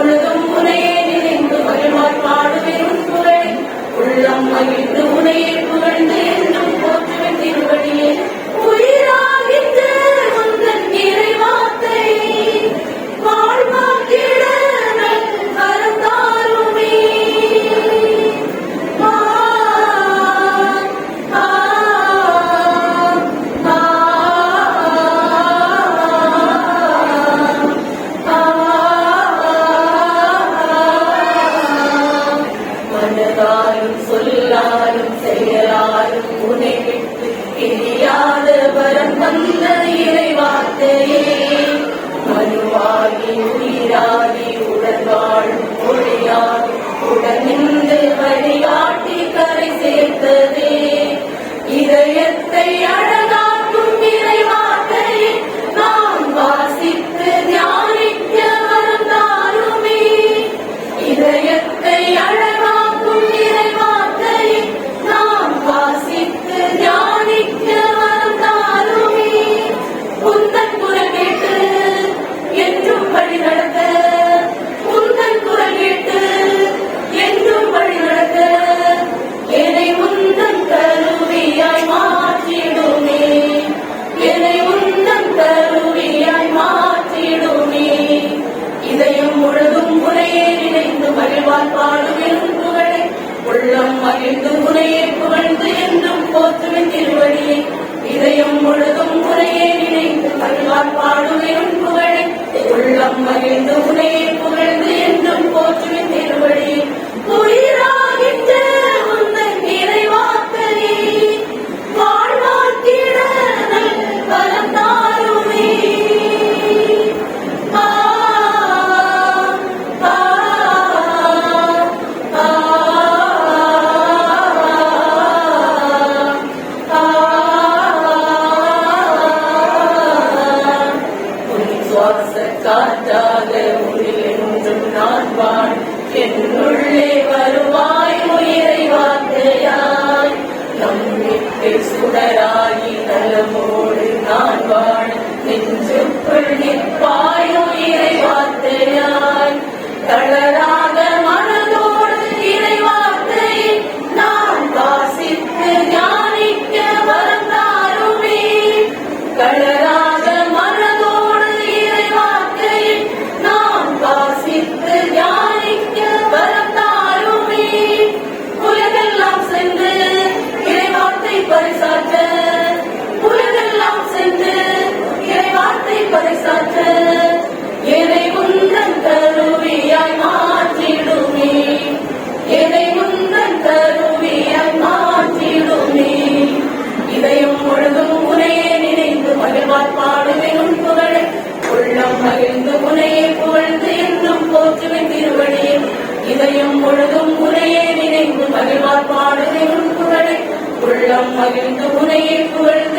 முழுதும் புனையே நினைந்து வருவார் பாடுவெறும் புகழ் உள்ளம் மகிழ்ந்து புனையே புகழ்ந்து வந்த இறைவார்த்தையே. மறுவாகி உயிராகி உடன்பாடு முகத்துவன் திருவடியை இதயம் முழுதும் முறையே நினைத்து மகிழ்வார் பாடுவேன் புகழை உள்ளம் மகிழ்ந்து உனையே புகழ்ந்து என்றும் போற்று மாற்றாத உயிரென்றும் நான் வாழ். என்னுள்ளே வருவாய் உயிரை வார்த்தையாய். நம்பிக்கை சுடராகி நலமோடு நான் வாழ். நெஞ்சுக்குள் நிற்பாய் உயிரை வார்த்தையாய். தளரா பாடுதலும் புகழை. உள்ளம் மகிழ்ந்து உரையை புகழ்